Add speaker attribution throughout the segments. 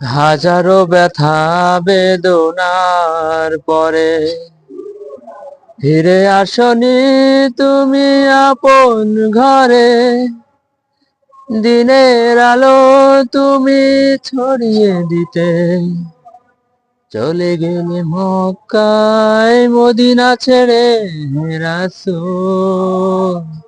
Speaker 1: হাজারো ব্যথা বেদনার পরে। ফিরে আসনি তুমি আপন ঘরে। দিনের আলো তুমি ছড়িয়ে দিতে। চলে গেলে মক্কায় মদিনা ছেড়ে রাসূল।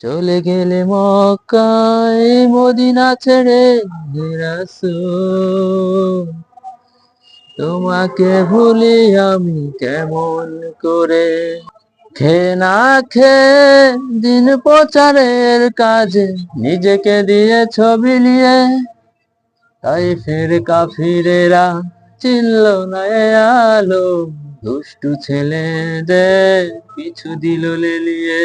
Speaker 1: চলে গেলে মক্কায় মদিনা ছেড়ে রাসূল, তোমাকে ভুলি আমি কেমন করে? খে না খে দিন প্রচারের কাজে নিজেকে দিয়ে ছবি নিয়ে তাই ফের কাফিরেরা চিনল না আলো, দুষ্টু ছেলেদের পিছু দিল লেলিয়ে।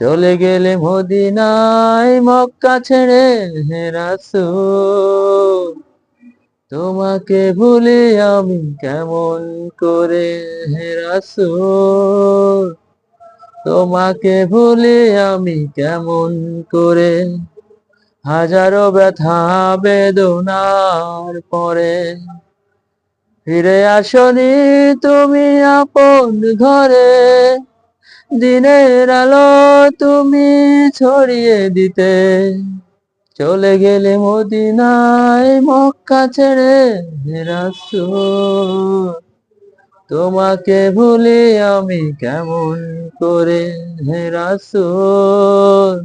Speaker 1: চলে গেলে মদিনায় মক্কা ছেড়ে হে রাসূল, তোমাকে ভুলে আমি কেমন করে হে রাসূল, তোমাকে ভুলে আমি কেমন করে হাজারো ব্যথা, বেদনার পরে ফিরে আসনি তুমি আপন ঘরে। দিনের আলো তুমি ছড়িয়ে দিতে। চলে গেলে মদিনায় মক্কা ছেড়ে রাসূল তোমাকে ভুলি আমি কেমন করে হে রাসূল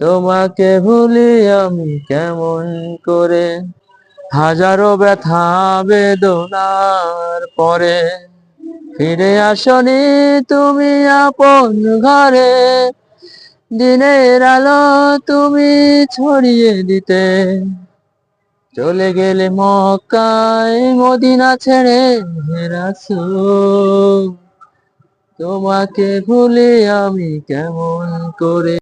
Speaker 1: তোমাকে ভুলি আমি কেমন করে? হাজারো ব্যথা বেদনার পরে ফিরে আসনি তুমি আপন ঘরে। দিনের আলো তুমি ছড়িয়ে দিতে। চলে গেলে মক্কায় মদিনা ছেড়ে হেরাস তোমাকে ভুলে আমি কেমন করে